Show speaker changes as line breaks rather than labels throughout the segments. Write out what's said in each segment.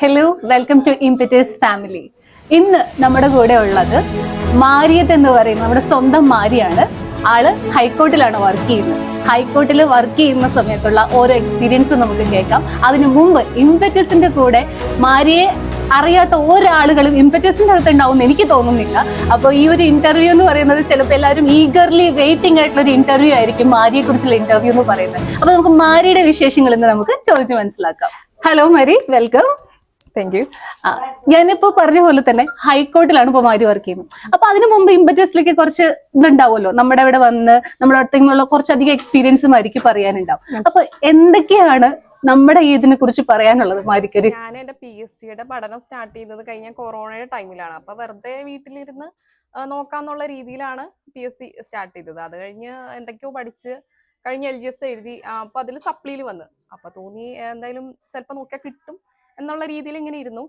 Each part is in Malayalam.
ഹലോ വെൽക്കം ടു ഇംപിറ്റേഴ്സ് ഫാമിലി ഇന്ന് നമ്മുടെ കൂടെ ഉള്ളത് മാരിയത്ത് എന്ന് പറയുന്ന നമ്മുടെ സ്വന്തം മാരിയാണ്. ആൾ ഹൈക്കോർട്ടിലാണ് വർക്ക് ചെയ്യുന്നത്. ഹൈക്കോർട്ടിൽ വർക്ക് ചെയ്യുന്ന സമയത്തുള്ള ഓരോ എക്സ്പീരിയൻസ് നമുക്ക് കേൾക്കാം. അതിനു മുമ്പ് ഇംപറ്റസിന്റെ കൂടെ മാരിയെ അറിയാത്ത ഒരാളുകളും ഇംപറ്റസിന്റെ അകത്ത് ഉണ്ടാവും എനിക്ക് തോന്നുന്നില്ല. അപ്പോൾ ഈ ഒരു ഇന്റർവ്യൂ എന്ന് പറയുന്നത് ചിലപ്പോൾ എല്ലാവരും ഈഗർലി വെയിറ്റിംഗ് ആയിട്ടുള്ള ഒരു ഇന്റർവ്യൂ ആയിരിക്കും മാരിയെ കുറിച്ചുള്ള ഇന്റർവ്യൂ എന്ന് പറയുന്നത്. അപ്പൊ നമുക്ക് മാരിയുടെ വിശേഷങ്ങൾ ഇന്ന് നമുക്ക് ചോദിച്ച് മനസ്സിലാക്കാം. ഹലോ മരി. വെൽക്കം
താങ്ക് യു
ഞാനിപ്പോ പറഞ്ഞ പോലെ തന്നെ ഹൈക്കോർട്ടിലാണ് ഇപ്പൊ മാരി വർക്ക് ചെയ്യുന്നത്. അപ്പൊ അതിനു മുമ്പ് ഇമ്പറ്റസിലേക്ക് കുറച്ച് ഇതുണ്ടാവുമല്ലോ? നമ്മുടെ ഇവിടെ വന്ന് നമ്മുടെ ഒട്ടങ്ങുള്ള കുറച്ചധികം എക്സ്പീരിയൻസ് മാരിക്ക് പറയാനുണ്ടാവും. അപ്പൊ എന്തൊക്കെയാണ് നമ്മുടെ ഈ ഇതിനെ കുറിച്ച് പറയാനുള്ളത് മാരിക്കര്
ഞാൻ എന്റെ പി എസ് സിയുടെ പഠനം സ്റ്റാർട്ട് ചെയ്തത് കഴിഞ്ഞ കൊറോണയുടെ ടൈമിലാണ് അപ്പൊ വെറുതെ വീട്ടിലിരുന്ന് നോക്കാന്നുള്ള രീതിയിലാണ് പി എസ് സി സ്റ്റാർട്ട് ചെയ്തത്. അത് കഴിഞ്ഞ് എന്തൊക്കെയോ പഠിച്ച് കഴിഞ്ഞ് എൽ ജി എസ് എഴുതി അപ്പൊ അതിൽ സപ്ലിയിൽ വന്ന്. അപ്പൊ തോന്നി എന്തായാലും ചിലപ്പോൾ നോക്കിയാൽ കിട്ടും. എന്നുള്ള രീതിയിൽ ഇങ്ങനെ ഇരുന്നു.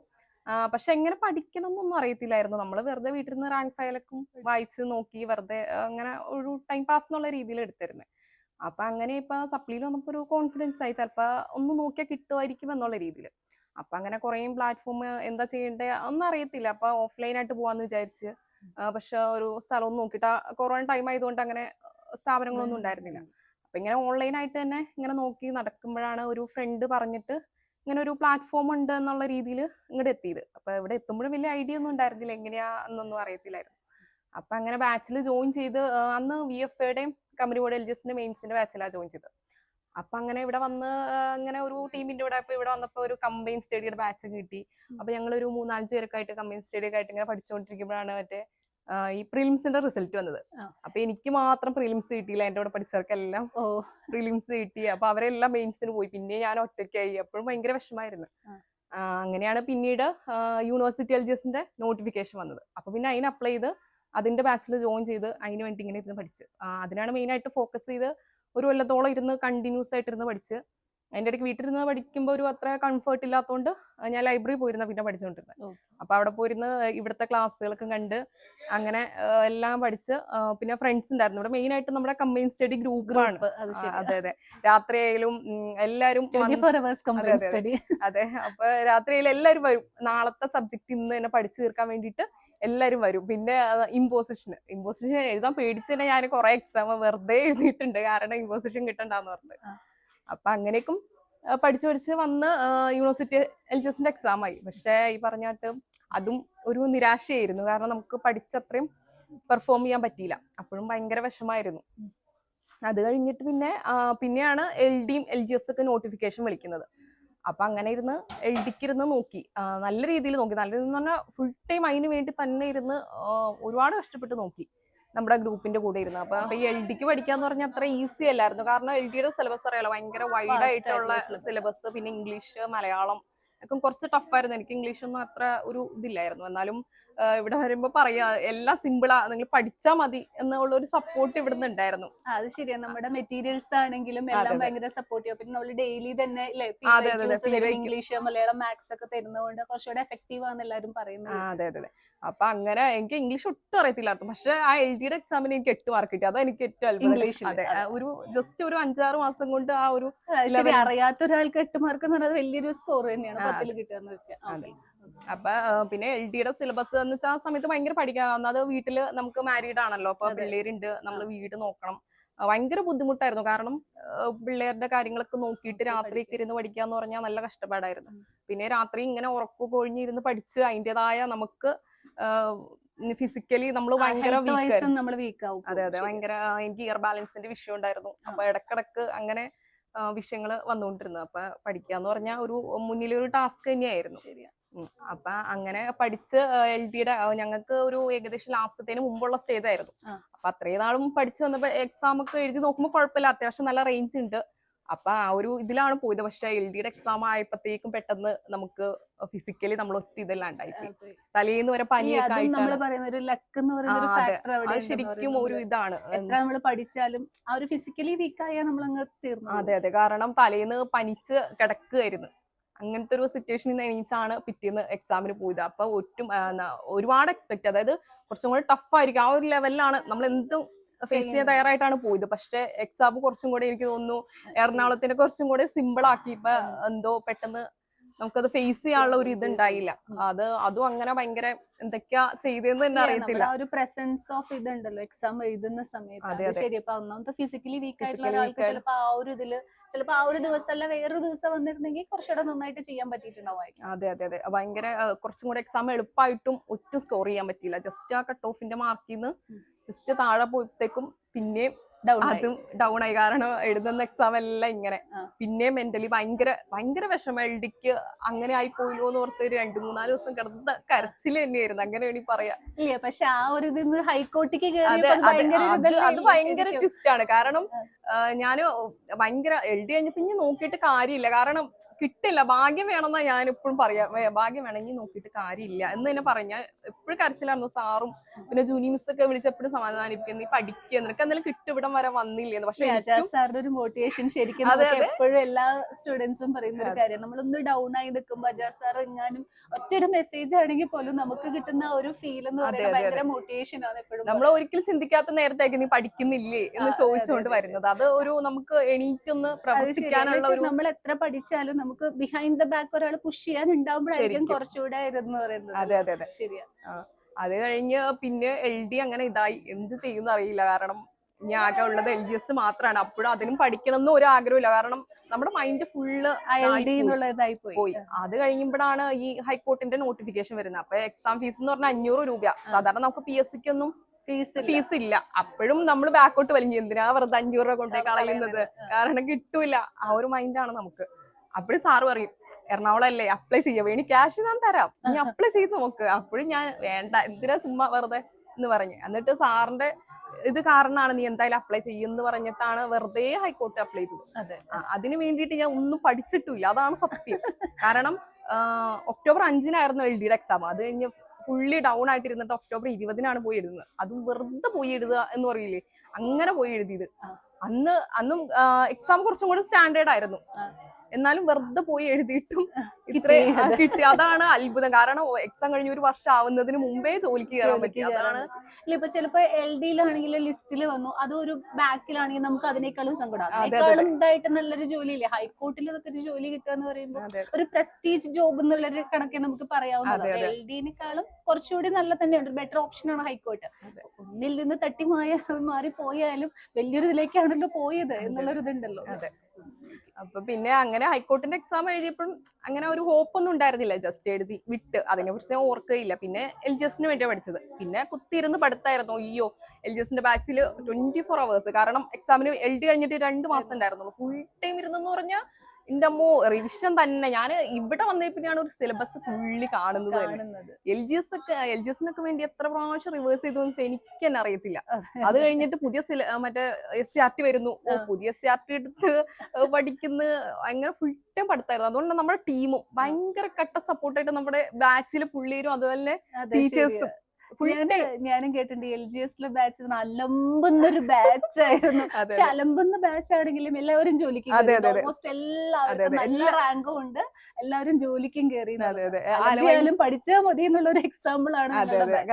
പക്ഷെ എങ്ങനെ പഠിക്കണം എന്നൊന്നും അറിയത്തില്ലായിരുന്നു. നമ്മൾ വെറുതെ വീട്ടിൽ നിന്ന് റാങ്ക് ഫയലൊക്കെ വായിച്ച് നോക്കി വെറുതെ അങ്ങനെ ഒരു ടൈം പാസ് എന്നുള്ള രീതിയിൽ എടുത്തിരുന്നത് അപ്പൊ അങ്ങനെ ഇപ്പൊ സപ്ലിയിൽ വന്നപ്പോ ഒരു കോൺഫിഡൻസ് ആയി. ചിലപ്പോ ഒന്ന് നോക്കിയാൽ കിട്ടുമായിരിക്കും എന്നുള്ള രീതിയിൽ. അപ്പൊ അങ്ങനെ കുറേ പ്ലാറ്റ്ഫോം എന്താ ചെയ്യേണ്ടത് ഒന്നും അറിയത്തില്ല. അപ്പൊ ഓഫ്ലൈൻ ആയിട്ട് പോവാന്ന് വിചാരിച്ച് പക്ഷെ ഒരു സ്ഥലം നോക്കിയിട്ട് കൊറോണ ടൈം ആയതുകൊണ്ട് അങ്ങനെ സ്ഥാപനങ്ങളൊന്നും ഉണ്ടായിരുന്നില്ല. അപ്പൊ ഇങ്ങനെ ഓൺലൈൻ ആയിട്ട് തന്നെ ഇങ്ങനെ നോക്കി നടക്കുമ്പോഴാണ് ഒരു ഫ്രണ്ട് പറഞ്ഞിട്ട് ഇങ്ങനെ ഒരു പ്ലാറ്റ്ഫോം ഉണ്ട് എന്നുള്ള രീതിയിൽ ഇങ്ങോട്ട് എത്തിയത് അപ്പൊ ഇവിടെ എത്തുമ്പോഴും വലിയ ഐഡിയ ഒന്നും ഉണ്ടായിരുന്നില്ല. എങ്ങനെയാ എന്നൊന്നും അറിയത്തില്ലായിരുന്നു. അപ്പൊ അങ്ങനെ ബാച്ചിൽ ജോയിൻ ചെയ്ത് അന്ന് വി എഫ് എയുടെയും കമ്പനി ബോർഡ് എൽ ജി എസിന്റെ മെയിൻസിന്റെ ബാച്ചിലാണ് ജോയിൻ ചെയ്തത്. അപ്പൊ അങ്ങനെ ഇവിടെ വന്ന് ഇങ്ങനെ അങ്ങനെ ഒരു ടീമിന്റെ കൂടെ ഇപ്പൊ ഇവിടെ വന്നപ്പോ ഒരു കമ്പൈൻ സ്റ്റഡിയുടെ ബാച്ച് കിട്ടി. അപ്പൊ ഞങ്ങൾ ഒരു മൂന്നാലഞ്ച് പേരൊക്കെ ആയിട്ട് കമ്പൈൻ സ്റ്റഡിയൊക്കെ ആയിട്ട് ഇങ്ങനെ പഠിച്ചുകൊണ്ടിരിക്കുമ്പോഴാണ് മറ്റേ ഈ പ്രിലിംസിന്റെ റിസൾട്ട് വന്നത്. അപ്പൊ എനിക്ക് മാത്രം പ്രിലിംസ് കിട്ടിയില്ല. എന്റെ കൂടെ പഠിച്ചവർക്കെല്ലാം
ഓ.
പ്രിലിംസ് കിട്ടി. അപ്പൊ അവരെല്ലാം മെയിൻസിന് പോയി. പിന്നെ ഞാൻ ഒറ്റയ്ക്കായി. അപ്പോഴും ഭയങ്കര വിഷമായിരുന്നു അങ്ങനെയാണ് പിന്നീട് യൂണിവേഴ്സിറ്റി എൽ ജി എസിന്റെ നോട്ടിഫിക്കേഷൻ വന്നത്. അപ്പൊ പിന്നെ അതിന് അപ്ലൈ ചെയ്ത് അതിന്റെ ബാച്ചിൽ ജോയിൻ ചെയ്ത് അതിന് വേണ്ടി ഇങ്ങനെ ഇരുന്ന് പഠിച്ച്. അതിനാണ് മെയിൻ ആയിട്ട് ഫോക്കസ് ചെയ്ത് ഒരു കൊല്ലത്തോളം ഇരുന്ന് കണ്ടിന്യൂസ് ആയിട്ട് ഇരുന്ന് പഠിച്ച് അതിന്റെ ഇടയ്ക്ക് വീട്ടിലിരുന്ന് പഠിക്കുമ്പോൾ ഒരു അത്ര കംഫർട്ട് ഇല്ലാത്തതുകൊണ്ട് ഞാൻ ലൈബ്രറി പോയിരുന്ന പിന്നെ പഠിച്ചുകൊണ്ടിരുന്നത്. അപ്പൊ അവിടെ പോയിരുന്ന് ഇവിടുത്തെ ക്ലാസ്സുകളൊക്കെ കണ്ട് അങ്ങനെ എല്ലാം പഠിച്ച് പിന്നെ ഫ്രണ്ട്സ് ഉണ്ടായിരുന്നു. ഇവിടെ മെയിൻ ആയിട്ട് നമ്മുടെ കമ്പൈൻ സ്റ്റഡി ഗ്രൂപ്പാണ്
ഗ്രൂപ്പ് അത്
അതെ രാത്രി
ആയാലും അവേഴ്സ്
അതെ, അപ്പൊ രാത്രിയിൽ എല്ലാവരും വരും. നാളത്തെ സബ്ജക്ട് ഇന്ന് തന്നെ പഠിച്ചു തീർക്കാൻ വേണ്ടിയിട്ട് എല്ലാവരും വരും. പിന്നെ ഇമ്പോസിഷൻ ഇമ്പോസിഷൻ എഴുതാൻ പേടിച്ച് തന്നെ ഞാൻ കുറെ എക്സാം വെറുതെ എഴുതിയിട്ടുണ്ട്. കാരണം ഇമ്പോസിഷൻ കിട്ടണ്ടെന്ന് പറഞ്ഞത്. അപ്പൊ അങ്ങനെയൊക്കെ പഠിച്ച് പഠിച്ച് വന്ന് യൂണിവേഴ്സിറ്റി എൽ ജി എസിന്റെ എക്സാം ആയി. പക്ഷേ ഈ പറഞ്ഞാട്ട് അതും ഒരു നിരാശയായിരുന്നു. കാരണം നമുക്ക് പഠിച്ചത്രയും പെർഫോം ചെയ്യാൻ പറ്റിയില്ല. അപ്പോഴും ഭയങ്കര വിഷമായിരുന്നു അത് കഴിഞ്ഞിട്ട് പിന്നെ പിന്നെയാണ് എൽ ഡിയും എൽ ജി എസ് ഒക്കെ നോട്ടിഫിക്കേഷൻ വിളിക്കുന്നത്. അപ്പൊ അങ്ങനെ ഇരുന്ന് എൽ ഡിക്ക് ഇരുന്ന് നോക്കി. നല്ല രീതിയിൽ നോക്കി. നല്ല രീതിയിൽ പറഞ്ഞാൽ ഫുൾ ടൈം അതിന് വേണ്ടി തന്നെ ഇരുന്ന് ഒരുപാട് കഷ്ടപ്പെട്ട് നോക്കി. നമ്മുടെ ഗ്രൂപ്പിന്റെ കൂടെ ഇരുന്നു അപ്പൊ ഈ എൽ ഡിക്ക് പഠിക്കാന്ന് പറഞ്ഞാൽ അത്ര ഈസി അല്ലായിരുന്നു. കാരണം എൽ ഡിയുടെ സിലബസ് അറിയാലോ ഭയങ്കര വൈഡ് ആയിട്ടുള്ള സിലബസ് പിന്നെ ഇംഗ്ലീഷ് മലയാളം ഒക്കെ കുറച്ച് ടഫായിരുന്നു എനിക്ക് ഇംഗ്ലീഷ് ഒന്നും അത്ര ഒരു ഇതില്ലായിരുന്നു. എന്നാലും ഇവിടെ വരുമ്പോ പറയാ എല്ലാം സിമ്പിളാ നിങ്ങൾ പഠിച്ചാൽ മതി എന്നുള്ള ഒരു സപ്പോർട്ട് ഇവിടുന്ന് ഉണ്ടായിരുന്നു.
അത് ശരിയാ. നമ്മുടെ മെറ്റീരിയൽസ് ആണെങ്കിലും എല്ലാം. ഭയങ്കര സപ്പോർട്ട് ചെയ്യും. പിന്നെ നമ്മൾ ഡെയിലി തന്നെ. ഇംഗ്ലീഷ് മലയാളം മാത്സ് ഒക്കെ തരുന്നതുകൊണ്ട് കുറച്ചുകൂടെ എഫക്റ്റീവ് ആണെന്ന് എല്ലാവരും
ആ
പറയുന്നത്
അതെ അതെ അതെ. അപ്പൊ അങ്ങനെ എനിക്ക് ഇംഗ്ലീഷ് ഒട്ടും അറിയത്തില്ലായിരുന്നു. പക്ഷെ ആ എൽ ഡിയുടെ എക്സാമിന് എനിക്ക് എട്ട് മാർക്ക് കിട്ടി. അതാ എനിക്ക് ഏറ്റവും ഇംഗ്ലീഷ് ഒരു ജസ്റ്റ് ഒരു അഞ്ചാറ് മാസം കൊണ്ട് ആ ഒരു.
അറിയാത്ത ഒരാൾക്ക് എട്ട് മാർക്ക് എന്ന് പറയുന്നത് വലിയൊരു സ്കോർ തന്നെയാണ്. കിട്ടുക
അപ്പൊ പിന്നെ എൽ ഡിയുടെ സിലബസ് എന്ന് വെച്ചാൽ ആ സമയത്ത് ഭയങ്കര പഠിക്കാവുന്ന അത് വീട്ടിൽ നമുക്ക് മാരീഡ് ആണല്ലോ. അപ്പൊ. പിള്ളേരുണ്ട്. നമ്മൾ വീട് നോക്കണം. ഭയങ്കര ബുദ്ധിമുട്ടായിരുന്നു. കാരണം പിള്ളേരുടെ കാര്യങ്ങളൊക്കെ നോക്കിയിട്ട് രാത്രി ഒക്കെ ഇരുന്ന് പഠിക്കാന്ന് പറഞ്ഞാൽ നല്ല കഷ്ടപ്പാടായിരുന്നു. പിന്നെ രാത്രി ഇങ്ങനെ ഉറക്കു കൊഴിഞ്ഞിരുന്ന് പഠിച്ച് അതിന്റെതായ നമുക്ക് ഫിസിക്കലി നമ്മൾ ഭയങ്കര വീക്ക്
നമ്മൾ വീക്ക് ആവും.
അതെ അതെ. ഭയങ്കര എനിക്ക് ഇയർ ബാലൻസിന്റെ വിഷയം ഉണ്ടായിരുന്നു. അപ്പൊ ഇടക്കിടക്ക് അങ്ങനെ വിഷയങ്ങൾ വന്നുകൊണ്ടിരുന്നത്. അപ്പൊ പഠിക്കാന്ന് പറഞ്ഞാൽ ഒരു മുന്നിലൊരു ടാസ്ക് തന്നെയായിരുന്നു.
ശരിയാ.
അപ്പൊ അങ്ങനെ പഠിച്ച് എൽ ഡിയുടെ ഞങ്ങൾക്ക് ഒരു ഏകദേശം ലാസ്റ്റത്തേന് മുമ്പുള്ള സ്റ്റേജ് ആയിരുന്നു. അപ്പൊ അത്രയും നാളും പഠിച്ചു വന്നപ്പോ എക്സാം ഒക്കെ എഴുതി നോക്കുമ്പോൾ കുഴപ്പമില്ല. അത്യാവശ്യം നല്ല റേഞ്ച് ഉണ്ട്. അപ്പൊ ആ ഒരു ഇതിലാണ് പോയത്. പക്ഷെ എൽ ഡിയുടെ എക്സാം ആയപ്പോഴത്തേക്കും പെട്ടെന്ന് നമുക്ക് ഫിസിക്കലി നമ്മൾ ഒറ്റ ഇതെല്ലാം ഉണ്ടായി തലേന്ന് വരെ പനിയൊക്കെ ശരിക്കും ഒരു. ഇതാണ്.
നമ്മൾ പഠിച്ചാലും ആ ഒരു ഫിസിക്കലി നമ്മൾ അങ്ങ് തീർന്നു
അതെ അതെ. കാരണം തലേന്ന് പനിച്ച് കിടക്കുകയായിരുന്നു. അങ്ങനത്തെ ഒരു സിറ്റുവേഷനിൽ നിന്ന് എണീച്ചാണ് പിറ്റേന്ന് എക്സാമിന് പോയത്. അപ്പൊ ഒറ്റും ഒരുപാട് എക്സ്പെക്ട് അതായത് കുറച്ചും കൂടെ ടഫ് ആയിരിക്കും. ആ ഒരു ലെവലിലാണ് നമ്മൾ എന്തും ഫേസ് ചെയ്യാൻ. തയ്യാറായിട്ടാണ് പോയത്. പക്ഷെ എക്സാം കുറച്ചും കൂടെ എനിക്ക് തോന്നുന്നു എറണാകുളത്തിന്റെ കുറച്ചും കൂടെ സിമ്പിൾ ആക്കി. ഇപ്പൊ എന്തോ പെട്ടെന്ന് നമുക്കത് ഫേസ് ചെയ്യാനുള്ള ഒരു ഇത്. ഉണ്ടായില്ല അത് അതും അങ്ങനെ ഭയങ്കര എന്തൊക്കെയാ ചെയ്തതെന്ന് തന്നെ അറിയത്തില്ല.
ഒരു പ്രസൻസ് ഓഫ് ഇതുണ്ടല്ലോ എക്സാം എഴുതുന്ന സമയത്ത്. ശരി അപ്പൊ ഒന്നാമത്തെ ഫിസിക്കലി വീക്ക് ആയിട്ടുള്ള ഒരാൾക്ക് ചിലപ്പോ ആ ഒരു ഇതിൽ ചിലപ്പോ ആ ഒരു ദിവസം അല്ല വേറൊരു ദിവസം വന്നിരുന്നെങ്കിൽ കുറച്ചുകൂടെ നന്നായിട്ട് ചെയ്യാൻ പറ്റിയിട്ടുണ്ടാവും
അതെ അതെ അതെ. ഭയങ്കര കുറച്ചും കൂടെ എക്സാം എളുപ്പമായിട്ടും ഒട്ടും സ്കോർ ചെയ്യാൻ പറ്റിയില്ല. ജസ്റ്റ് ആ കട്ട് ഓഫിന്റെ മാർക്കിൽ നിന്ന് ജസ്റ്റ് താഴെ പോയത്തേക്കും പിന്നെ
Down ആയി.
അതും ഡൗൺ ആയി. കാരണം എഴുതുന്ന എക്സാം എല്ലാം ഇങ്ങനെ. പിന്നെ മെന്റലി ഭയങ്കര ഭയങ്കര വിഷമം. എഴുതിക്ക് അങ്ങനെ ആയി പോയില്ലോ എന്ന് ഓർത്ത് രണ്ടു മൂന്നാൽ ദിവസം കിടന്ന കരച്ചിൽ തന്നെയായിരുന്നു. അങ്ങനെ വേണി പറയാ.
ഇല്ല? പക്ഷെ ആ ഒരു ഇതിന്ന് ഹൈക്കോർട്ടിക്ക്
അതെ
ഭയങ്കര?
ട്വിസ്റ്റ് ആണ്. കാരണം. ഞാൻ ഭയങ്കര എഴുതി കഴിഞ്ഞപ്പോ ഇനി നോക്കിയിട്ട് കാര്യമില്ല. കാരണം കിട്ടില്ല. ഭാഗ്യം വേണമെന്നാ ഞാൻ എപ്പോഴും പറയാം ഭാഗ്യം വേണമെങ്കിൽ നോക്കിയിട്ട് കാര്യമില്ല. എന്ന് തന്നെ പറഞ്ഞ എപ്പോഴും കരച്ചിലായിരുന്നു. സാറും പിന്നെ ജൂനി മിസ് ഒക്കെ വിളിച്ചപ്പോഴും സമാധാനിപ്പിക്കുന്നു. നീ പഠിക്കുക നിനക്ക് എന്തെങ്കിലും കിട്ടും. ഇവിടം വരെ വന്നില്ലേന്ന്. പക്ഷെ
സാറിന്റെ ഒരു മോട്ടിവേഷൻ ശരിക്കും. എപ്പോഴും എല്ലാ സ്റ്റുഡൻസും പറയുന്ന ഒരു കാര്യം. നമ്മളൊന്ന് ഡൗൺ ആയി നിൽക്കുമ്പോൾ അജാസ് സാർ എങ്ങാനും ഒറ്റൊരു മെസ്സേജ് ആണെങ്കിൽ പോലും നമുക്ക് കിട്ടുന്ന ഒരു ഫീൽ എന്ന് പറയുന്നത് ഭയങ്കര മോട്ടിവേഷൻ ആണ് എപ്പോഴും
നമ്മൾ ഒരിക്കലും ചിന്തിക്കാത്ത നേരത്തേക്ക് നീ പഠിക്കുന്നില്ലേ എന്ന് ചോദിച്ചുകൊണ്ട്. വരുന്നത്. അത് ഒരു നമുക്ക് എണീറ്റൊന്ന്. പ്രവർത്തിക്കാനുള്ള ഒരു
നമ്മൾ എത്ര പഠിച്ചാലും നമുക്ക് ബിഹൈൻഡ് ദ ബാക്ക് ഒരാൾ പുഷ് ചെയ്യാൻ ഉണ്ടാകുമ്പോഴായിരിക്കും. കുറച്ചുകൂടെ എന്ന് പറയുന്നത്.
അതെ അതെ അതെ.
ശരിയാ.
അത് കഴിഞ്ഞ് പിന്നെ എൽ ഡി അങ്ങനെ ഇതായി. എന്ത് ചെയ്യുന്ന അറിയില്ല. കാരണം ഇനി ആകെ ഉള്ളത് എൽ ജി എസ് മാത്രമാണ് അപ്പോഴും അതിനും പഠിക്കണം എന്ന് ഒരു ആഗ്രഹമില്ല കാരണം നമ്മുടെ മൈൻഡ് ഫുള്ള്
പോയി.
അത് കഴിയുമ്പോഴാണ് ഈ ഹൈക്കോർട്ടിന്റെ നോട്ടിഫിക്കേഷൻ വരുന്നത്. അപ്പൊ എക്സാം ഫീസ് എന്ന് പറഞ്ഞാൽ അഞ്ഞൂറ് രൂപ സാധാരണ നമുക്ക് പി എസ് സിക്ക് ഒന്നും
ഫീസ്
ഫീസ് ഇല്ല. അപ്പോഴും നമ്മൾ ബാക്കോട്ട് വലിഞ്ഞു എന്തിനാ വെറുതെ അഞ്ഞൂറ് രൂപ കൊണ്ടേ കളയുന്നത്? കാരണം കിട്ടൂല. ആ ഒരു മൈൻഡാണ് നമുക്ക്. അപ്പോഴും സാറ് പറയും എറണാകുളം അല്ലേ അപ്ലൈ ചെയ്യാം? വേണി ക്യാഷ് ഞാൻ തരാം. നീ അപ്ലൈ ചെയ്ത് നോക്ക്. അപ്പോഴും ഞാൻ വേണ്ട എന്തിനാ ചുമ്മാ വെറുതെ? എന്ന് പറഞ്ഞു. എന്നിട്ട് സാറിന്റെ ഇത് കാരണമാണ് നീ എന്തായാലും അപ്ലൈ ചെയ്യുമെന്ന് പറഞ്ഞിട്ടാണ് വെറുതെ ഹൈക്കോർട്ട് അപ്ലൈ ചെയ്തത്. അതിന് വേണ്ടിയിട്ട് ഞാൻ ഒന്നും പഠിച്ചിട്ടില്ല. അതാണ് സത്യം. കാരണം ഒക്ടോബർ അഞ്ചിനായിരുന്നു എൽ ഡിയുടെ എക്സാം അത് കഴിഞ്ഞ് ഫുള്ളി ഡൗൺ ആയിട്ട് ഇരുന്നിട്ട് ഒക്ടോബർ ഇരുപതിനാണ് പോയി എഴുതുന്നത്. അതും വെറുതെ പോയി എഴുതുക എന്ന് പറയില്ലേ? അങ്ങനെ പോയി എഴുതിയത്. അന്ന് അന്നും എക്സാം കുറച്ചും കൂടി സ്റ്റാൻഡേർഡ് ആയിരുന്നു. എന്നാലും വെറുതെ പോയി എഴുതിയിട്ടും ഇത്ര കിട്ടി. അതാണ് അത്ഭുതം. കാരണം എക്സാം കഴിഞ്ഞ ഒരു വർഷം ആവുന്നതിന് മുമ്പേ ജോലിക്ക് കയറാൻ പറ്റി. അതാണ്
ഇപ്പൊ ചിലപ്പോ എൽ ഡിയിലാണെങ്കിൽ ലിസ്റ്റിൽ വന്നു. അത് ഒരു ബാക്കിലാണെങ്കിൽ നമുക്ക് അതിനേക്കാളും സങ്കടം. അതിനേക്കാളും ഇതായിട്ട് നല്ലൊരു ജോലിയില്ലേ? ഹൈക്കോർട്ടിൽ ഇതൊക്കെ ഒരു ജോലി കിട്ടുക എന്ന് പറയുമ്പോൾ ഒരു പ്രസ്റ്റീജ് ജോബ് എന്നുള്ളൊരു കണക്കെ നമുക്ക് പറയാവുന്നത്. എൽ ഡിനേക്കാളും കുറച്ചുകൂടി നല്ല തന്നെയുണ്ട്. ഒരു ബെറ്റർ ഓപ്ഷൻ ആണ് ഹൈക്കോർട്ട്. ഒന്നിൽ നിന്ന് തട്ടി മാറി പോയാലും വലിയൊരു ഇതിലേക്കാണല്ലോ പോയത് എന്നുള്ളൊരു ഇതുണ്ടല്ലോ.
അപ്പൊ പിന്നെ അങ്ങനെ ഹൈക്കോർട്ടിന്റെ എക്സാം എഴുതിയപ്പോഴും അങ്ങനെ ഒരു ഹോപ്പ് ഒന്നും ഉണ്ടായിരുന്നില്ല. ജസ്റ്റ് എഴുതി വിട്ട്. അതിനെ കുറിച്ച് ഞാൻ ഓർക്കുകയില്ല. പിന്നെ എൽ ജി എസിന് വേണ്ടിയാണ് പഠിച്ചത്. പിന്നെ കുത്തിയിരുന്ന് പഠിത്തായിരുന്നു. അയ്യോ എൽ ജി എസിന്റെ ബാച്ചിൽ ട്വന്റി ഫോർ അവേഴ്സ് കാരണം എക്സാമിന് എൽ ഡി കഴിഞ്ഞിട്ട് രണ്ട് മാസം ഉണ്ടായിരുന്നുള്ളൂ. ഫുൾ ടൈം ഇരുന്നെന്ന് പറഞ്ഞാൽ എന്റെ അമ്മോ റിവിഷൻ തന്നെ. ഞാൻ ഇവിടെ വന്നേ പിന്നെയാണ് ഒരു സിലബസ് ഫുള്ളി കാണുന്നത് എൽ ജി എസ് ഒക്കെ എൽ ജി എസിനൊക്കെ വേണ്ടി എത്ര പ്രാവശ്യം റിവേഴ്സ് ചെയ്തു എന്ന് എനിക്ക് തന്നെ അറിയത്തില്ല. അത്. കഴിഞ്ഞിട്ട് പുതിയ സില മറ്റേ എസ് സി ആർ ടി വരുന്നു. ഓ പുതിയ എസ് സി ആർ ടി എടുത്ത് പഠിക്കുന്നു അങ്ങനെ ഫുൾ ടൈം പഠിത്തായിരുന്നു. അതുകൊണ്ട് നമ്മുടെ ടീമും ഭയങ്കര കട്ട സപ്പോർട്ടായിട്ട് നമ്മുടെ ബാച്ചിലെ പുള്ളിയരും അതുപോലെ
അതെ,
ടീച്ചേഴ്സും
ഞാൻ കേട്ടിട്ടുണ്ട് എൽ ജി എസിലെ ബാച്ച് അലമ്പുന്ന ഒരു ബാച്ച് ആയിരുന്നു. പക്ഷെ അലമ്പുന്ന ബാച്ച് ആണെങ്കിലും എല്ലാവരും ജോലിക്ക്. ഓൾമോസ്റ്റ്
എല്ലാവരും
നല്ല റാങ്കും ഉണ്ട്. എല്ലാവരും ജോലിക്കും കയറി അലമ്പിയാലും പഠിച്ചാൽ മതി എന്നുള്ള ഒരു എക്സാമ്പിൾ ആണ്.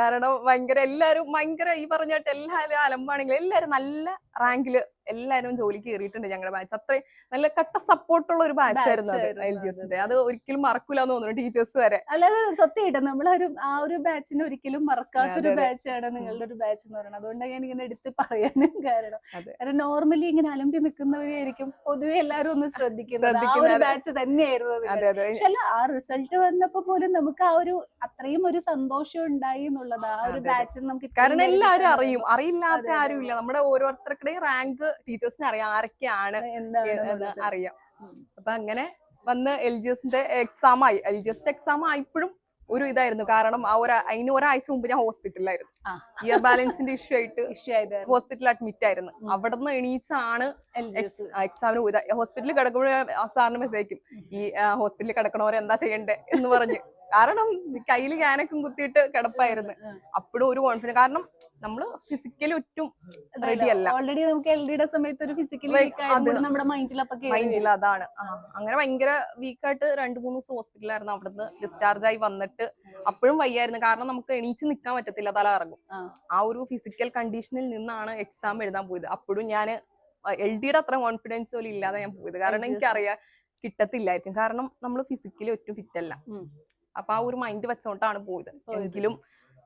കാരണം ഭയങ്കര എല്ലാരും ഭയങ്കര ഈ പറഞ്ഞിട്ട് എല്ലാവരും അലമ്പാണെങ്കിലും എല്ലാരും നല്ല റാങ്കിൽ എല്ലാവരും ജോലിക്ക് കയറിയിട്ടുണ്ട് ഞങ്ങളുടെ ബാച്ച് അത്രയും നല്ല കട്ട സപ്പോർട്ടുള്ള ഒരു ബാച്ച് ആയിരുന്നു എൽ ജി
അത്.
എസിന്റെ അത്. ഒരിക്കലും മറക്കൂല എന്ന് തോന്നുന്നു ടീച്ചേഴ്സ് വരെ.
അല്ലാതെ സത്യമായിട്ട് ഒരു ആ ഒരു ബാച്ചിനെ ഒരിക്കലും മറക്കാത്ത ഒരു
അതെ, അതെ.
ബാച്ചാണ് നിങ്ങളുടെ ഒരു ബാച്ച് എന്ന് പറയുന്നത്. അതുകൊണ്ടാണ് ഞാൻ ഇങ്ങനെ എടുത്ത് പറയാനും കാരണം. കാരണം നോർമലി ഇങ്ങനെ അലമ്പി നിൽക്കുന്നവരായിരിക്കും പൊതുവെ എല്ലാവരും ഒന്ന് ശ്രദ്ധിക്കുന്നത്. ആ ഒരു ബാച്ച് തന്നെയായിരുന്നു പക്ഷെ അല്ല ആ റിസൾട്ട് വന്നപ്പോ പോലും നമുക്ക് ആ ഒരു അത്രയും ഒരു സന്തോഷം ഉണ്ടായി എന്നുള്ളത് ആ ഒരു. ബാച്ചിൽ നമുക്ക്
കാരണം എല്ലാവരും അറിയും. അറിയില്ലാത്ത ആരും ഇല്ല നമ്മുടെ ആരും ഓരോരുത്തരുടെയും റാങ്ക് ടീച്ചേഴ്സിന് അറിയാം ആരൊക്കെയാണ് അറിയാം. അപ്പൊ അങ്ങനെ വന്ന് എൽ ജി എസിന്റെ എക്സാം ആയി എൽ ജി എസിന്റെ എക്സാം ആയപ്പോഴും ഒരു ഇതായിരുന്നു കാരണം ആ ഒരു അതിന് ഒരാഴ്ച മുമ്പ് ഞാൻ ഹോസ്പിറ്റലിലായിരുന്നു. ഇയർ ബാലൻസിന്റെ ഇഷ്യൂ ആയിട്ട്
ഇഷ്യൂ ആയത്
ഹോസ്പിറ്റലിൽ അഡ്മിറ്റ് ആയിരുന്നു. അവിടെ നിന്ന് എണീച്ചാണ്. എക്സാമിന് പോയി ഹോസ്പിറ്റലിൽ ആ സാറിന് മെസ്സേജ് അയക്കും. ഈ ഹോസ്പിറ്റലിൽ കിടക്കണവരെ എന്താ ചെയ്യണ്ടേ എന്ന് പറഞ്ഞ്. കാരണം കയ്യിൽ ഞാനൊക്കെ കുത്തിയിട്ട് കിടപ്പായിരുന്നു. അപ്പോഴും ഒരു കോൺഫിഡൻസ് കാരണം നമ്മൾ ഫിസിക്കലി ഒറ്റും റെഡി അല്ല.
ഓൾറെഡി നമുക്ക് എൽ ഡിയുടെ സമയത്ത് ഒരു ഫിസിക്കലി നമ്മുടെ മൈൻഡിൽ
മൈൻഡിൽ അതാണ്. അങ്ങനെ ഭയങ്കര വീക്കായിട്ട് രണ്ടു മൂന്ന് ദിവസം ഹോസ്പിറ്റലായിരുന്നു അവിടുന്ന് ഡിസ്ചാർജ് ആയി വന്നിട്ട് അപ്പോഴും വയ്യായിരുന്നു. കാരണം നമുക്ക് എണീച്ച് നിൽക്കാൻ പറ്റത്തില്ല തല ഇറങ്ങും
ആ.
ആ ഒരു ഫിസിക്കൽ കണ്ടീഷനിൽ നിന്നാണ് എക്സാം എഴുതാൻ പോയത്. അപ്പോഴും ഞാൻ എൽ ഡിയുടെ അത്ര കോൺഫിഡൻസ് പോലും ഇല്ലാതെ ഞാൻ പോയത് കാരണം. എനിക്കറിയാം കിട്ടത്തില്ലായിരിക്കും കാരണം നമ്മൾ ഫിസിക്കലി ഒട്ടും ഫിറ്റ് അല്ല
ഉം.
അപ്പൊ ആ ഒരു മൈൻഡ് വെച്ചോണ്ടാണ് പോയത്. എങ്കിലും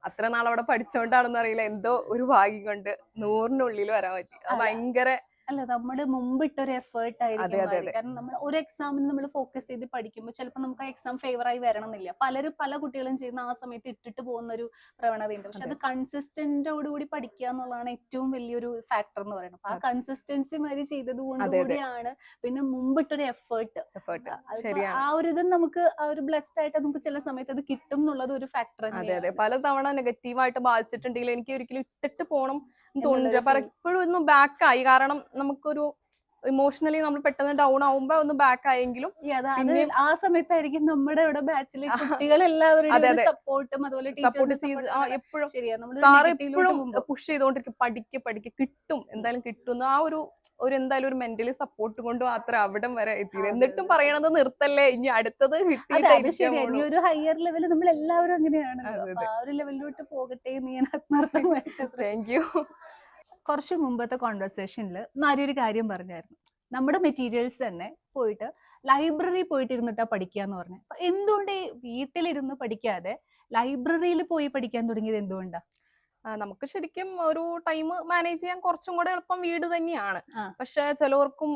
അത്ര നാൾ അവിടെ പഠിച്ചോണ്ടാണെന്ന് അറിയില്ല എന്തോ ഒരു ഭാഗ്യം കൊണ്ട് നൂറിനുള്ളിൽ വരാൻ പറ്റി. ഭയങ്കര
അല്ല നമ്മുടെ മുമ്പിട്ടൊരു എഫേർട്ട്
അതെ,
ആയിരിക്കും. കാരണം നമ്മൾ ഒരു എക്സാമിന് നമ്മൾ ഫോക്കസ് ചെയ്ത് പഠിക്കുമ്പോൾ ചിലപ്പോൾ നമുക്ക് ആ എക്സാം ഫേവർ ആയി വരണമെന്നില്ല പലരും പല കുട്ടികളും ചെയ്യുന്ന ആ സമയത്ത് ഇട്ടിട്ട് പോകുന്ന ഒരു പ്രവണതയുണ്ട്. പക്ഷെ അത് കൺസിസ്റ്റന്റോടുകൂടി പഠിക്കുക എന്നുള്ളതാണ് ഏറ്റവും വലിയൊരു ഫാക്ടർ എന്ന് പറയുന്നത്. അപ്പൊ ആ കൺസിസ്റ്റൻസി മാതിരി ചെയ്തത് കൊണ്ട്
അതെ, അതെ.
കൂടിയാണ് പിന്നെ മുമ്പിട്ടൊരു എഫേർട്ട്
എഫേർട്ട്
ആ ഒരു ഇത് നമുക്ക് ആ ഒരു ബ്ലെസ്ഡ് ആയിട്ട് നമുക്ക് ചില സമയത്ത് അത് കിട്ടും എന്നുള്ളത് ഒരു ഫാക്ടർ
അതെ അതെ. പലതവണ നെഗറ്റീവായിട്ട് ബാധിച്ചിട്ടുണ്ടെങ്കിൽ എനിക്ക് ഒരിക്കലും ഇട്ടിട്ട് പോകണം
feel.
പലപ്പോഴും ഒന്ന് ബാക്കായി കാരണം നമുക്കൊരു ഇമോഷണലി നമ്മൾ പെട്ടെന്ന് ഡൗൺ ആവുമ്പോ ഒന്ന് ബാക്ക് ആയെങ്കിലും
ആ സമയത്തായിരിക്കും നമ്മുടെ ഇവിടെ ബാച്ചിലെ
കുട്ടികളെല്ലാവരും
സപ്പോർട്ടും അതുപോലെ
സപ്പോർട്ട് ചെയ്ത് എപ്പോഴും സാറ് എപ്പോഴും പുഷ് ചെയ്തോണ്ടിരിക്കും പഠിക്ക് പഠിക്ക് കിട്ടും എന്തായാലും കിട്ടും ആ ഒരു ഒരു എന്തായാലും ഒരു മെന്റലി സപ്പോർട്ട് കൊണ്ട് മാത്രം അവിടം വരെ
എത്തി
എന്നിട്ടും. പറയണത് നിർത്തല്ലേ ഇനി അടുത്തത്
ഇനി ഒരു ഹയർ ലെവൽ നമ്മൾ എല്ലാവരും അങ്ങനെയാണ്. ആ ഒരു ലെവലിലോട്ട് പോകട്ടെ നീ
താങ്ക് യു
കുറച്ച് മുമ്പത്തെ കോൺവെർസേഷനിൽ നാരി ഒരു കാര്യം പറഞ്ഞായിരുന്നു. നമ്മുടെ മെറ്റീരിയൽസ് തന്നെ പോയിട്ട് ലൈബ്രറി പോയിട്ടിരുന്നിട്ടാ പഠിക്കുക എന്ന് പറഞ്ഞു. അപ്പൊ എന്തുകൊണ്ട് വീട്ടിലിരുന്ന് പഠിക്കാതെ ലൈബ്രറിയിൽ പോയി പഠിക്കാൻ തുടങ്ങിയത് എന്തുകൊണ്ടാ?
നമുക്ക് ശരിക്കും ഒരു ടൈം മാനേജ് ചെയ്യാൻ കുറച്ചും കൂടെ എളുപ്പം വീട് തന്നെയാണ്. പക്ഷെ ചിലവർക്കും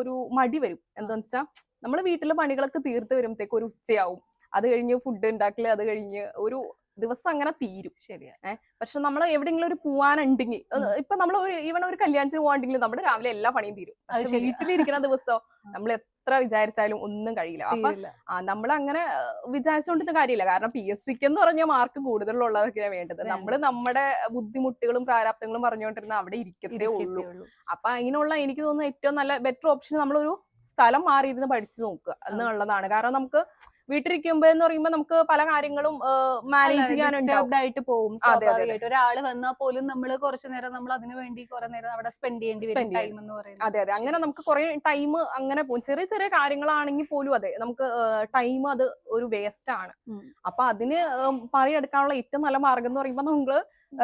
ഒരു മടി വരും. എന്താന്ന് വെച്ചാൽ നമ്മൾ വീട്ടിലെ പണികളൊക്കെ തീർത്ത് വരുമ്പോഴത്തേക്ക് ഒരു ഉച്ചയാവും. അത് കഴിഞ്ഞ് ഫുഡ് ഉണ്ടാക്കൽ അത് കഴിഞ്ഞ് ഒരു ദിവസം അങ്ങനെ തീരും.
ശരിയാ.
പക്ഷെ നമ്മൾ എവിടെയെങ്കിലും ഒരു പോവാനുണ്ടെങ്കിൽ. ഇപ്പൊ നമ്മൾ ഒരു ഈവൺ ഒരു കല്യാണത്തിന് പോവാണ്ടെങ്കിൽ നമ്മുടെ രാവിലെ എല്ലാ പണിയും തീരും. പക്ഷെ. വീട്ടിലിരിക്കുന്ന ദിവസം നമ്മൾ എത്ര വിചാരിച്ചാലും ഒന്നും കഴിയില്ല. അപ്പൊ നമ്മൾ അങ്ങനെ വിചാരിച്ചുകൊണ്ടിരുന്ന കാര്യമില്ല. കാരണം പി എസ് സിക്ക് എന്ന് പറഞ്ഞ മാർക്ക് കൂടുതലുള്ളവർക്കാണ് വേണ്ടത്. നമ്മൾ നമ്മുടെ ബുദ്ധിമുട്ടുകളും പ്രാരാബ്ദങ്ങളും പറഞ്ഞുകൊണ്ടിരുന്ന അവിടെ ഇരിക്കത്തേ ഉള്ളൂ. അപ്പൊ അതിനുള്ള എനിക്ക് തോന്നുന്നു ഏറ്റവും നല്ല ബെറ്റർ ഓപ്ഷൻ നമ്മളൊരു സ്ഥലം മാറിയിരുന്ന് പഠിച്ചു നോക്കുക എന്നുള്ളതാണ്. കാരണം നമുക്ക് വീട്ടിലിരിക്കുമ്പോ എന്ന് പറയുമ്പോൾ നമുക്ക് പല കാര്യങ്ങളും മാനേജ്
ചെയ്യാനായിട്ട് പോകും. സ്വാഭാവികമായിട്ട്. ഒരാൾ വന്നാൽ പോലും നമ്മൾ കുറച്ചു നേരം നമ്മൾ അതിനു വേണ്ടി കുറെ നേരം അവിടെ സ്പെൻഡ് ചെയ്യേണ്ടി വരും ടൈം എന്ന് പറയുന്നത്.
അതെ അതെ. അങ്ങനെ നമുക്ക് കുറെ ടൈം അങ്ങനെ പോകും ചെറിയ ചെറിയ കാര്യങ്ങളാണെങ്കിൽ പോലും അതെ നമുക്ക് ടൈം അത് ഒരു വേസ്റ്റ് ആണ്. അപ്പൊ അതിന് പറയെടുക്കാനുള്ള ഏറ്റവും നല്ല മാർഗം എന്ന് പറയുമ്പോൾ നമ്മൾ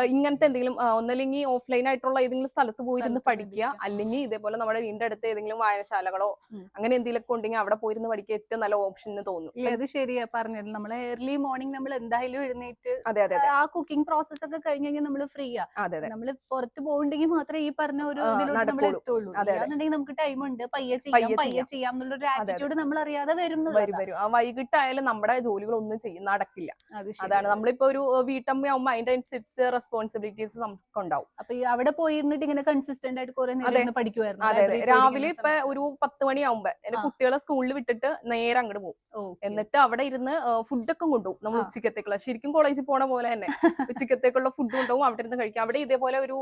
ഇങ്ങനത്തെ എന്തെങ്കിലും ഒന്നല്ലെങ്കിൽ ഓഫ്ലൈൻ ആയിട്ടുള്ള ഏതെങ്കിലും സ്ഥലത്ത് പോയിരുന്ന് പഠിക്കുക. അല്ലെങ്കിൽ ഇതേപോലെ നമ്മുടെ വീടിന്റെ അടുത്ത് ഏതെങ്കിലും വായനശാലകളോ അങ്ങനെ എന്തെങ്കിലും ഉണ്ടെങ്കിൽ അവിടെ പോയിരുന്ന് പഠിക്കുക ഏറ്റവും നല്ല ഓപ്ഷൻ എന്ന് തോന്നുന്നു
അത് ശരിയാ പറഞ്ഞത്. നമ്മൾ ഏർലി മോർണിംഗ് നമ്മൾ എന്തായാലും എഴുന്നേറ്റ്
അതെ അതെ
ആ കുക്കിംഗ് പ്രോസസ് ഒക്കെ കഴിഞ്ഞ് കഴിഞ്ഞാൽ നമ്മൾ ഫ്രീ ആ.
അതെ അതെ.
നമ്മൾ പുറത്ത് പോകണ്ടെങ്കിൽ മാത്രമേ ഈ പറഞ്ഞ ഒരു നമ്മൾ. എത്തുള്ളൂ. അല്ലാന്നുണ്ടെങ്കിൽ നമുക്ക് ടൈം ഉണ്ട്. പയ്യെ ചെയ്യാം
പയ്യെ ചെയ്യാം.
എന്നുള്ള ഒരു ആറ്റിറ്റ്യൂഡ് നമ്മൾ അറിയാതെ
വരും വരും വൈകിട്ടായാലും നമ്മുടെ ജോലികളൊന്നും ചെയ്യും നടക്കില്ല.
അത്
അതാണ്. നമ്മളിപ്പോ ഒരു വീട്ടമ്മയാവുമ്പോൾ അതിന്റെ അനുസരിച്ച് റെസ്പോൺസിബിലിറ്റീസ് നമുക്ക് ഉണ്ടാവും
അപ്പൊ ഈ അവിടെ പോയിരുന്നിട്ട് ഇങ്ങനെ കൺസിസ്റ്റന്റ് ആയിട്ട് കുറെ നേരം
അതെ.
പഠിക്കുമായിരുന്നു
അതെ അതെ. രാവിലെ ഇപ്പൊ ഒരു പത്ത് മണിയാവുമ്പോ എന്റെ കുട്ടികളെ സ്കൂളിൽ വിട്ടിട്ട് നേരെ അങ്ങോട്ട് പോകും. എന്നിട്ട് അവിടെ ഇരുന്ന് ഫുഡൊക്കെ കൊണ്ടുപോകും. നമ്മൾ. ഉച്ചക്കത്തേക്കുള്ള. ശരിക്കും കോളേജിൽ പോണ പോലെ തന്നെ. ഉച്ചക്കത്തേക്കുള്ള ഫുഡ് കൊണ്ടുപോകും അവിടെ ഇരുന്ന് കഴിക്കും. അവിടെ ഇതേപോലെ ഒരു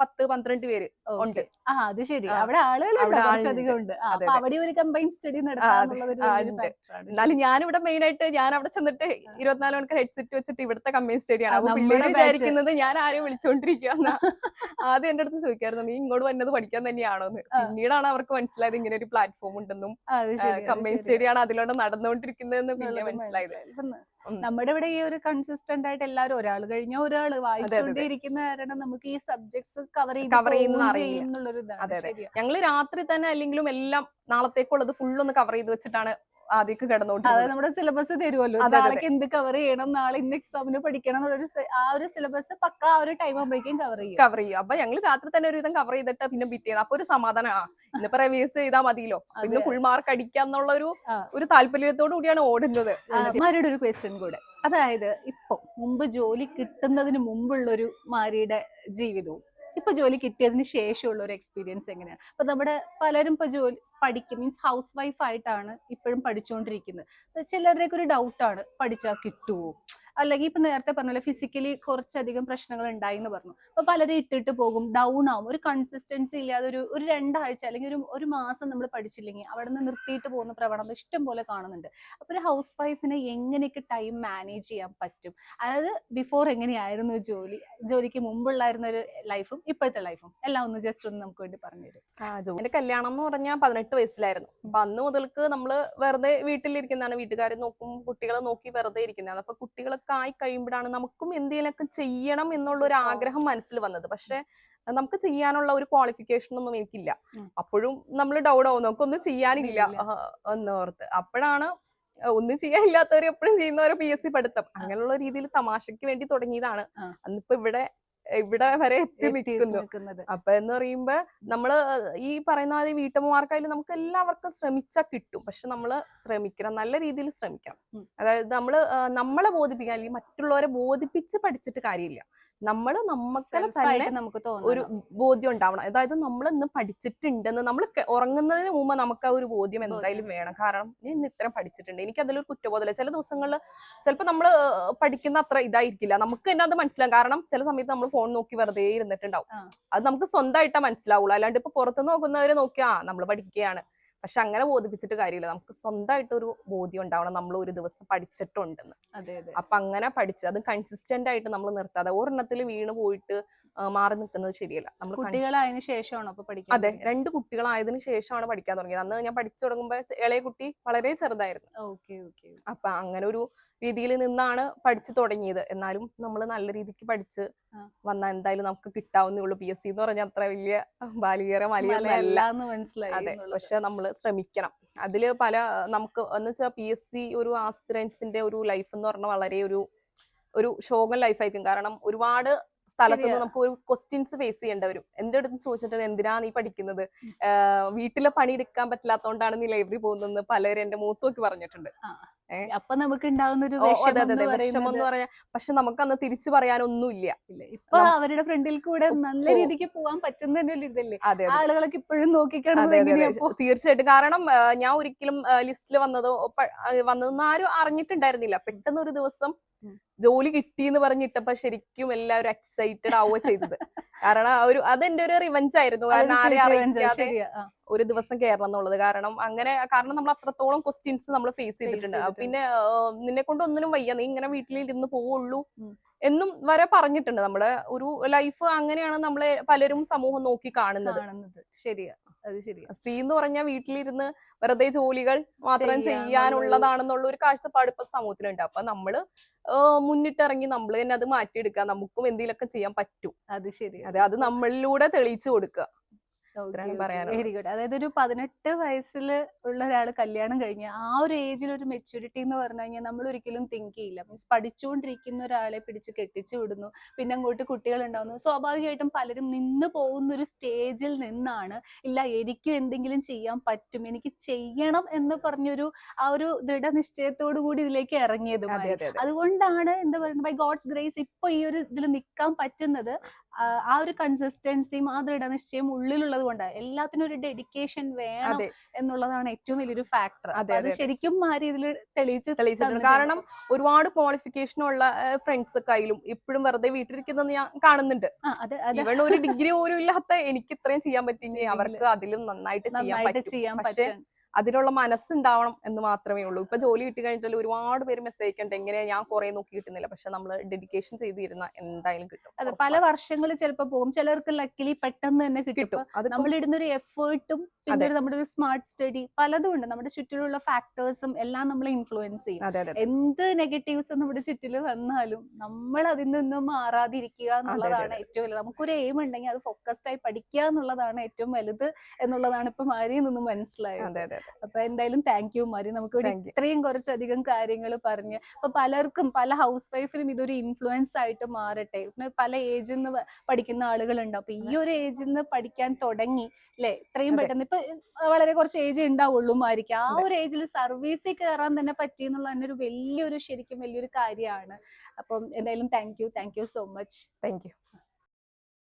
പത്ത് പന്ത്രണ്ട് പേര് ഉണ്ട്.
ആ അത് ശരി. അവിടെ ആളുകൾ
അവിടെ
ഒരു കമ്പൈൻ സ്റ്റഡി
എന്നാലും ഞാനിവിടെ മെയിൻ ആയിട്ട് ഞാൻ അവിടെ ചെന്നിട്ട് ഇരുപത്തിനാല് മണിക്കൂർ ഹെഡ്സെറ്റ് വെച്ചിട്ട് ഇവിടുത്തെ കമ്പൈൻ സ്റ്റഡിയാണ് അപ്പൊ വിചാരിക്കുന്നത് ഞാൻ ആരെയും വിളിച്ചോണ്ടിരിക്കുക ആദ്യം എന്റെ അടുത്ത് ചോദിക്കായിരുന്നു നീ ഇങ്ങോട്ട് വന്നത് പഠിക്കാൻ തന്നെയാണോ എന്ന്. പിന്നീടാണ് അവർക്ക് മനസ്സിലായത് ഇങ്ങനെ ഒരു പ്ലാറ്റ്ഫോം ഉണ്ടെന്നും
ശരി.
സ്റ്റഡിയാണ് അതിലൂടെ നടന്നുകൊണ്ടിരിക്കുന്നതെന്ന് പിന്നെ മനസ്സിലായത്.
നമ്മുടെ ഇവിടെ ഈ ഒരു കൺസിസ്റ്റന്റ് ആയിട്ട് എല്ലാവരും ഒരാൾ കഴിഞ്ഞ ഒരാൾ
വായിച്ചുകൊണ്ടിരിക്കുന്ന
വായിച്ചുകൊണ്ടേയിരിക്കുന്ന കാരണം നമുക്ക് ഈ സബ്ജക്ട്സ് കവർ
കവർ.
ചെയ്യുന്നുള്ളൊരു ഇതാണ്.
ഞങ്ങൾ രാത്രി തന്നെ അല്ലെങ്കിലും എല്ലാം നാളത്തേക്കുള്ളത് ഫുൾ ഒന്ന് കവർ ചെയ്ത് വെച്ചിട്ടാണ് ആദ്യമൊക്കെ
അതായത് നമ്മുടെ സിലബസ് തരുമല്ലോ നാളേക്ക് എന്ത് കവർ ചെയ്യണം നാളെ ഇന്ന് എക്സാമിന് പഠിക്കണം എന്നുള്ളൊരു ആ ഒരു സിലബസ് പക്ക ആ ഒരു ടൈം ആകുമ്പോഴേക്കും കവർ ചെയ്യും.
കവർ ചെയ്യും. അപ്പൊ ഞങ്ങൾ രാത്രി തന്നെ ഒരു വിധം കവർ ചെയ്തിട്ട് പിന്നെ പിറ്റേന്ന് അപ്പൊ ഒരു സമാധാനം. ആ ഇന്നിപ്പോ റിവ്യൂസ് ചെയ്താൽ മതിയല്ലോ. അപ്പൊ ഇന്ന് ഫുൾ മാർക്ക് അടിക്കാന്നുള്ള ഒരു ഒരു താല്പര്യത്തോടു കൂടിയാണ് ഓടുന്നത്.
മാരിയുടെ ഒരു ക്വസ്റ്റ്യൻ കൂടെ. അതായത് ഇപ്പൊ മുമ്പ് ജോലി കിട്ടുന്നതിന് മുമ്പുള്ളൊരു മാരിയുടെ ജീവിതവും ഇപ്പൊ ജോലി കിട്ടിയതിന് ശേഷമുള്ള ഒരു എക്സ്പീരിയൻസ് എങ്ങനെയാണ്? ഇപ്പൊ നമ്മുടെ പലരും ഇപ്പൊ ജോലി പഠിക്കും. മീൻസ് ഹൗസ് വൈഫ് ആയിട്ടാണ് ഇപ്പോഴും പഠിച്ചുകൊണ്ടിരിക്കുന്നത് ചിലരുടെയൊക്കെ ഒരു ഡൗട്ടാണ് പഠിച്ചാൽ കിട്ടുമോ അല്ലെങ്കിൽ ഇപ്പൊ നേരത്തെ പറഞ്ഞ ഫിസിക്കലി കുറച്ചധികം പ്രശ്നങ്ങൾ ഉണ്ടായി എന്ന് പറഞ്ഞു. അപ്പൊ പലരും ഇട്ടിട്ട് പോകും ഡൗൺ ആവും. ഒരു കൺസിസ്റ്റൻസി ഇല്ലാതെ ഒരു ഒരു രണ്ടാഴ്ച അല്ലെങ്കിൽ ഒരു ഒരു മാസം നമ്മൾ പഠിച്ചില്ലെങ്കിൽ അവിടെ നിന്ന് നിർത്തിയിട്ട് പോകുന്ന പ്രവണത ഇഷ്ടം പോലെ കാണുന്നുണ്ട്. അപ്പൊ ഒരു ഹൗസ് വൈഫിനെ എങ്ങനെയൊക്കെ ടൈം മാനേജ് ചെയ്യാൻ പറ്റും? അതായത് ബിഫോർ എങ്ങനെയായിരുന്നു ജോലി ജോലിക്ക് മുമ്പുള്ളായിരുന്ന ഒരു ലൈഫും ഇപ്പോഴത്തെ ലൈഫും എല്ലാം ഒന്ന് ജസ്റ്റ് ഒന്ന് നമുക്ക് വേണ്ടി പറഞ്ഞു തരും.
എന്റെ കല്യാണം എന്ന് പറഞ്ഞാൽ പതിനെട്ട് വയസ്സിലായിരുന്നു. അപ്പൊ അന്ന് മുതൽക്ക് നമ്മൾ വെറുതെ വീട്ടിലിരിക്കുന്നതാണ്. വീട്ടുകാരെ നോക്കും കുട്ടികളെ നോക്കി വെറുതെ ഇരിക്കുന്നതാണ്. അപ്പൊ കുട്ടികളൊക്കെ ആയി കഴിയുമ്പോഴാണ് നമുക്കും എന്തെങ്കിലുമൊക്കെ ചെയ്യണം എന്നുള്ള ഒരു ആഗ്രഹം മനസ്സിൽ വന്നത്. പക്ഷെ നമുക്ക് ചെയ്യാനുള്ള ഒരു ക്വാളിഫിക്കേഷൻ ഒന്നും എനിക്കില്ല. അപ്പോഴും നമ്മൾ ഡൗട്ട് ആവും. നമുക്കൊന്നും ചെയ്യാനില്ല. എന്നോർത്ത് അപ്പോഴാണ് ഒന്നും ചെയ്യാനില്ലാത്തവർ എപ്പോഴും ചെയ്യുന്നവരെ പി എസ് സി പഠിത്തം. അങ്ങനെയുള്ള രീതിയിൽ തമാശക്ക് വേണ്ടി തുടങ്ങിയതാണ്. അന്നിപ്പോ ഇവിടെ ഇവിടെ വരെ എത്തി നിൽക്കുന്നു അപ്പൊ എന്ന് പറയുമ്പോ നമ്മൾ ഈ പറയുന്ന മാതിരി വീട്ടമ്മമാർക്കായാലും നമുക്ക് എല്ലാവർക്കും ശ്രമിച്ചാൽ കിട്ടും. പക്ഷെ നമ്മൾ ശ്രമിക്കണം നല്ല രീതിയിൽ ശ്രമിക്കണം. അതായത് നമ്മൾ നമ്മളെ ബോധിപ്പിക്കാൻ അല്ലെങ്കിൽ മറ്റുള്ളവരെ ബോധിപ്പിച്ച് പഠിച്ചിട്ട് കാര്യമില്ല. നമ്മൾ നമ്മക്കനെ തന്നെ
നമുക്ക്
ഒരു ബോധ്യം ഉണ്ടാവണം അതായത് നമ്മൾ ഇന്ന് പഠിച്ചിട്ടുണ്ടെന്ന് നമ്മൾ ഉറങ്ങുന്നതിന് മുമ്പ് നമുക്ക് ആ ഒരു ബോധ്യം എന്തായാലും വേണം. കാരണം ഞാൻ ഇന്ന് ഇത്രയും പഠിച്ചിട്ടുണ്ട്. എനിക്ക് അതിലൊരു കുറ്റബോധമില്ല ചില ദിവസങ്ങളിൽ ചിലപ്പോൾ നമ്മൾ പഠിക്കുന്ന അത്ര ഇതായിരിക്കില്ല. നമുക്ക് തന്നെ അത് മനസ്സിലാവും. കാരണം ചില സമയത്ത് നമ്മൾ ഫോൺ നോക്കി വെറുതെ ഇരുന്നിട്ടുണ്ടാവും. അത് നമുക്ക് സ്വന്തമായിട്ടാ മനസ്സിലാവുള്ളൂ. അല്ലാണ്ട് ഇപ്പൊ പുറത്ത് നോക്കുന്നവരെ നോക്കിയാ നമ്മൾ പഠിക്കുകയാണ് പക്ഷെ അങ്ങനെ ബോധിപ്പിച്ചിട്ട് കാര്യമില്ല. നമുക്ക് സ്വന്തമായിട്ട് ഒരു ബോധ്യം ഉണ്ടാവണം നമ്മൾ ഒരു ദിവസം പഠിച്ചിട്ടുണ്ടെന്ന്. അപ്പൊ അങ്ങനെ പഠിച്ച് അത് കൺസിസ്റ്റന്റ് ആയിട്ട് നമ്മൾ നിർത്താതെ ഒരെണ്ണത്തിൽ വീണ് പോയിട്ട് മാറി നിൽക്കുന്നത് ശരിയല്ല. നമ്മൾ
കുട്ടികളായതിനു ശേഷമാണോ അപ്പൊ
അതെ. രണ്ട് കുട്ടികളായതിനു ശേഷമാണ് പഠിക്കാൻ തുടങ്ങിയത്. അന്ന് ഞാൻ പഠിച്ചു തുടങ്ങുമ്പോൾ ഇളയ കുട്ടി വളരെ ചെറുതായിരുന്നു.
ഓക്കെ ഓക്കെ
അപ്പൊ അങ്ങനെ ഒരു രീതിയിൽ നിന്നാണ് പഠിച്ചു തുടങ്ങിയത്. എന്നാലും നമ്മൾ നല്ല രീതിക്ക് പഠിച്ച്. വന്നാൽ എന്തായാലും നമുക്ക് കിട്ടാവുന്നേ ഉള്ളൂ. പി എസ് സി എന്ന് പറഞ്ഞാൽ അത്ര വലിയ ബാലികേറെ
മനസ്സിലായി
അതെ പക്ഷെ നമ്മൾ ശ്രമിക്കണം. അതിൽ പല നമുക്ക് എന്ന് വെച്ചാൽ പി എസ് സി ഒരു ആസ്പിറൻസിന്റെ ഒരു ലൈഫ് എന്ന് പറഞ്ഞാൽ വളരെ ഒരു ഒരു ശോകം ലൈഫായിരിക്കും കാരണം ഒരുപാട് സ്ഥലത്ത് നിന്ന് നമുക്ക് ഒരു ക്വസ്റ്റ്യൻസ് ഫേസ് ചെയ്യേണ്ടി വരും. എന്റെ അടുത്ത് ചോദിച്ചിട്ട് എന്തിനാ നീ പഠിക്കുന്നത്? വീട്ടിലെ പണി എടുക്കാൻ പറ്റില്ലാത്തോണ്ടാണ് നീ ലൈബ്രറി പോകുന്നതെന്ന് പലരും എന്റെ മൂത്ത് നോക്കി പറഞ്ഞിട്ടുണ്ട്.
അപ്പൊ നമുക്ക് ഉണ്ടാവുന്ന ഒരു വിഷമം എന്ന്
പറഞ്ഞാൽ പക്ഷെ നമുക്ക് അന്ന് തിരിച്ചു പറയാനൊന്നുമില്ല.
ഇല്ല. ഇപ്പൊ അവരുടെ ഫ്രണ്ടിൽ കൂടെ നല്ല രീതിക്ക് പോവാൻ പറ്റുന്ന തന്നെ ഒരു ഇതല്ലേ? ആളുകളൊക്കെ ഇപ്പോഴും നോക്കിക്കാണുന്നത്?
തീർച്ചയായിട്ടും. കാരണം ഞാൻ ഒരിക്കലും ലിസ്റ്റിൽ വന്നതോ വന്നതെന്ന് ആരും അറിഞ്ഞിട്ടുണ്ടായിരുന്നില്ല. പെട്ടെന്ന് ഒരു ദിവസം. ജോലി കിട്ടി എന്ന് പറഞ്ഞിട്ടപ്പോ ശരിക്കും എല്ലാവരും എക്സൈറ്റഡ് ആവുക ചെയ്തത്. കാരണം ആ ഒരു അതെന്റെ ഒരു റിവഞ്ച് ആയിരുന്നു. കാരണം ആരെയും അറിയിക്കാതെ ഒരു ദിവസം കയറണം എന്നുള്ളത്. കാരണം അങ്ങനെ കാരണം നമ്മൾ അത്രത്തോളം ക്വസ്റ്റ്യൻസ് നമ്മൾ ഫേസ് ചെയ്തിട്ടുണ്ട്. പിന്നെ നിന്നെ കൊണ്ട് ഒന്നിനും വയ്യ. നീ ഇങ്ങനെ വീട്ടിൽ ഇരുന്ന് പോവുള്ളൂ. എന്നും വരെ പറഞ്ഞിട്ടുണ്ട് നമ്മുടെ ഒരു ലൈഫ് അങ്ങനെയാണ് നമ്മളെ പലരും സമൂഹം നോക്കി കാണുന്നത്.
ശരിയാ. അത് ശരി
സ്ത്രീ എന്ന് പറഞ്ഞാൽ വീട്ടിലിരുന്ന് വെറുതെ ജോലികൾ മാത്രം ചെയ്യാനുള്ളതാണെന്നുള്ള ഒരു കാഴ്ചപ്പാട് ഇപ്പൊ സമൂഹത്തിലുണ്ട്. അപ്പൊ നമ്മൾ മുന്നിട്ടിറങ്ങി നമ്മൾ തന്നെ അത് മാറ്റിയെടുക്കുക നമുക്കും എന്തെങ്കിലുമൊക്കെ ചെയ്യാൻ പറ്റും.
അത് ശരി
അതെ അത് നമ്മളിലൂടെ തെളിയിച്ചു കൊടുക്കുക.
Very good. അതായത് ഒരു പതിനെട്ട് വയസ്സിൽ ഉള്ള ഒരാൾ കല്യാണം കഴിഞ്ഞ ആ ഒരു ഏജിൽ ഒരു മെച്യൂരിറ്റി എന്ന് പറഞ്ഞു കഴിഞ്ഞാൽ നമ്മൾ ഒരിക്കലും തിങ്ക് ചെയ്യില്ല. മീൻസ് പഠിച്ചുകൊണ്ടിരിക്കുന്ന ഒരാളെ പിടിച്ച് കെട്ടിച്ചു വിടുന്നു. പിന്നെ അങ്ങോട്ട് കുട്ടികൾ ഉണ്ടാവുന്നു. സ്വാഭാവികമായിട്ടും പലരും നിന്ന് പോകുന്ന ഒരു സ്റ്റേജിൽ നിന്നാണ് ഇല്ല എനിക്ക് എന്തെങ്കിലും ചെയ്യാൻ പറ്റും. എനിക്ക് ചെയ്യണം എന്ന് പറഞ്ഞൊരു ആ ഒരു ദൃഢനിശ്ചയത്തോടു കൂടി ഇതിലേക്ക് ഇറങ്ങിയത്
അതെ അതെ അതെ.
അതുകൊണ്ടാണ് എന്താ പറയുന്നത് ബൈ ഗോഡ്സ് ഗ്രേസ് ഇപ്പൊ ഈ ഒരു ഇതിൽ നിൽക്കാൻ പറ്റുന്നത് ആ ഒരു കൺസിസ്റ്റൻസിയും ആ ദൃഢനിശ്ചയം ഉള്ളിലുള്ളത് കൊണ്ട് എല്ലാത്തിനും ഒരു ഡെഡിക്കേഷൻ വേണം എന്നുള്ളതാണ് ഏറ്റവും വലിയൊരു ഫാക്ടർ
അതെ.
ശരിക്കും ആ ഇതിൽ തെളിയിച്ച്
തെളിയിച്ചിട്ടുണ്ട്. കാരണം ഒരുപാട് ക്വാളിഫിക്കേഷൻ ഉള്ള ഫ്രണ്ട്സ് കയ്യിലും ഇപ്പോഴും വെറുതെ വീട്ടിലിരിക്കുന്നത് ഞാൻ കാണുന്നുണ്ട്. ഒരു ഡിഗ്രി പോലും ഇല്ലാത്ത എനിക്ക് ഇത്രയും ചെയ്യാൻ
പറ്റി
അവർക്ക് അതിലും നന്നായിട്ട് ചെയ്യാൻ പറ്റും. അതിനുള്ള മനസ്സുണ്ടാവണം എന്ന് മാത്രമേ ഉള്ളൂ. ഇപ്പൊ ജോലി കിട്ടി കഴിഞ്ഞിട്ടില്ല ഒരുപാട് പേര് മെസ്സേജ് അയക്കണ്ട് എങ്ങനെ ഞാൻ കുറെ നോക്കി കിട്ടുന്നില്ല. പക്ഷെ നമ്മൾ ഡെഡിക്കേഷൻ ചെയ്തിരുന്ന എന്തായാലും കിട്ടും.
അതെ പല വർഷങ്ങൾ ചിലപ്പോ പോകും. ചിലർക്ക് ലക്കിലി പെട്ടെന്ന് തന്നെ കിട്ടും.
അത്
നമ്മൾ ഇടുന്ന ഒരു എഫേർട്ടും പിന്നെ. നമ്മുടെ ഒരു സ്മാർട്ട് സ്റ്റഡി പലതും ഉണ്ട്. നമ്മുടെ ചുറ്റിലുള്ള ഫാക്ടേഴ്സും എല്ലാം നമ്മളെ ഇൻഫ്ലുവൻസ് ചെയ്യും. എന്ത് നെഗറ്റീവ്സ് നമ്മുടെ ചുറ്റിൽ വന്നാലും നമ്മൾ അതിൽ നിന്നും മാറാതിരിക്കുക എന്നുള്ളതാണ് ഏറ്റവും വലുത്. നമുക്കൊരു എയിം ഉണ്ടെങ്കിൽ അത് ഫോക്കസ്ഡ് ആയി പഠിക്കുക എന്നുള്ളതാണ് ഏറ്റവും വലുത് എന്നുള്ളതാണ് ഇപ്പൊ മാരിയിൽ നിന്ന് മനസ്സിലായത്.
അതെ അതെ.
അപ്പൊ എന്തായാലും താങ്ക് യു മാരി നമുക്ക് ഇത്രയും കുറച്ചധികം കാര്യങ്ങൾ പറഞ്ഞ് അപ്പൊ പലർക്കും പല ഹൗസ് വൈഫിനും ഇതൊരു ഇൻഫ്ലുവൻസ് ആയിട്ട് മാറട്ടെ. പിന്നെ പല ഏജിൽ നിന്ന് പഠിക്കുന്ന ആളുകളുണ്ട്. അപ്പൊ ഈ ഒരു ഏജിൽ നിന്ന് പഠിക്കാൻ തുടങ്ങി അല്ലെ ഇത്രയും പെട്ടെന്ന്. ഇപ്പൊ വളരെ കുറച്ച് ഏജ് ഉണ്ടാവുള്ളൂ മാരിക്ക് ആ ഒരു ഏജിൽ സർവീസിൽ കയറാൻ തന്നെ പറ്റി എന്നുള്ള തന്നെ ഒരു വലിയൊരു ശരിക്കും വലിയൊരു കാര്യമാണ്. അപ്പം എന്തായാലും thank you thank you so much
thank you